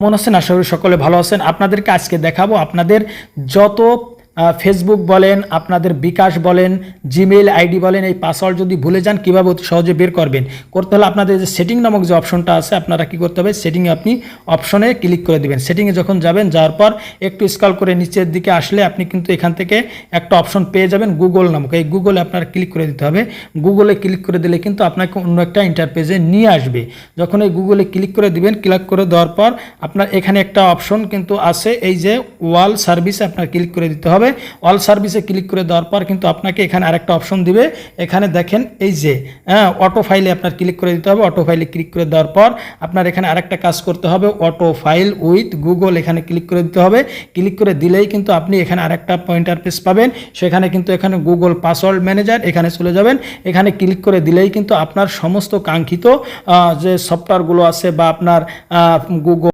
কেমন আছেন না? সকলে ভালো আছেন? আপনাদেরকে আজকে দেখাবো আপনাদের যত ফেসবুক বলেন, আপনাদের বিকাশ বলেন জিমেইল আইডি বলেন, এই পাসওয়ার্ড যদি ভুলে যান, কীভাবে অতি সহজে বের করবেন? করতে হলে আপনাদের যে সেটিং নামক যে অপশনটা আছে, আপনারা কি করতে হবে? সেটিংয়ে আপনি অপশনে ক্লিক করে দিবেন। সেটিংয়ে যখন যাবেন, যাওয়ার পর একটু স্কল করে নিচের দিকে আসলে আপনি কিন্তু এখান থেকে একটা অপশন পেয়ে যাবেন গুগল নামক। এই গুগলে আপনার ক্লিক করে দিতে হবে। গুগলে ক্লিক করে দিলে কিন্তু আপনাকে অন্য একটা ইন্টারপেজে নিয়ে আসবে। যখন এই গুগলে ক্লিক করে দিবেন ক্লিক করে দেওয়ার পর আপনার এখানে একটা অপশন কিন্তু আছে, এই যে ওয়াল সার্ভিসে আপনার ক্লিক করে দিতে হবে। অল সার্ভিসে ক্লিক করে দেওয়ার পর কিন্তু আপনাকে এখানে আরেকটা অপশন দিবে। এখানে দেখেন এই যে হ্যাঁ অটো ফাইলে আপনার ক্লিক করে দিতে হবে। অটো ফাইলে ক্লিক করে দেওয়ার পর আপনার এখানে আরেকটা কাজ করতে হবে। অটো ফাইল উইথ গুগল এখানে ক্লিক করে দিতে হবে। ক্লিক করে দিলেই কিন্তু আপনি এখানে আরেকটা পয়েন্টার পেজ পাবেন। সেখানে কিন্তু এখানে গুগল পাসওয়ার্ড ম্যানেজার এখানে চলে যাবেন। এখানে ক্লিক করে দিলেই কিন্তু আপনার সমস্ত কাঙ্ক্ষিত যে সফটওয়্যারগুলো আছে বা আপনার গুগল